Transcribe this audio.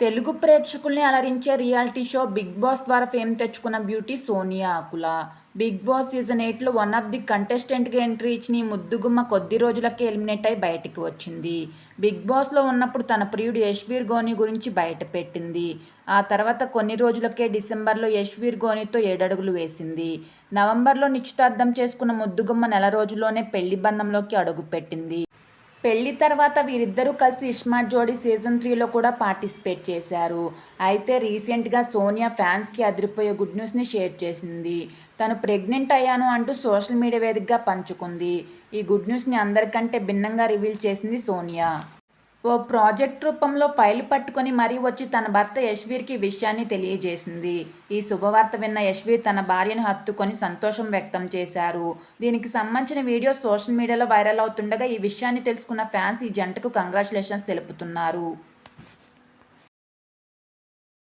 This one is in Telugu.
తెలుగు ప్రేక్షకుల్ని అలరించే రియాలిటీ షో బిగ్ బాస్ ద్వారా ఫేమ్ తెచ్చుకున్న beauty Sonia Akula Big Boss season ఎయిట్లో వన్ ఆఫ్ ది కంటెస్టెంట్గా ఎంట్రీ ఇచ్చిన ఈ ముద్దుగుమ్మ కొద్ది రోజులకే ఎలిమినేట్ అయి బయటికి వచ్చింది. బిగ్ బాస్లో ఉన్నప్పుడు తన ప్రియుడు యశ్వీర్ గోని గురించి బయట పెట్టింది. ఆ తర్వాత కొన్ని రోజులకే డిసెంబర్లో యశ్వీర్ గోనితో ఏడడుగులు వేసింది. నవంబర్లో నిశ్చితార్థం చేసుకున్న ముద్దుగుమ్మ నెల రోజుల్లోనే పెళ్ళి బంధంలోకి అడుగుపెట్టింది. పెళ్ళి తర్వాత వీరిద్దరూ కలిసి ఇస్మార్ట్ జోడీ సీజన్ త్రీలో కూడా పార్టిసిపేట్ చేశారు. అయితే రీసెంట్గా సోనియా ఫ్యాన్స్కి అదిరిపోయే గుడ్ న్యూస్ని షేర్ చేసింది. తను ప్రెగ్నెంట్ అయ్యాను అంటూ సోషల్ మీడియా వేదికగా పంచుకుంది. ఈ గుడ్ న్యూస్ని అందరికంటే భిన్నంగా రివీల్ చేసింది సోనియా. ఓ ప్రాజెక్ట్ రూపంలో ఫైల్ పట్టుకొని మరీ వచ్చి తన భర్త యశ్వీర్కి విషయాన్ని తెలియజేసింది. ఈ శుభవార్త విన్న యశ్వీర్ తన భార్యను హత్తుకొని సంతోషం వ్యక్తం చేశారు. దీనికి సంబంధించిన వీడియో సోషల్ మీడియాలో వైరల్ అవుతుండగా ఈ విషయాన్ని తెలుసుకున్న ఫ్యాన్స్ ఈ జంటకు కంగ్రాచులేషన్స్ తెలుపుతున్నారు.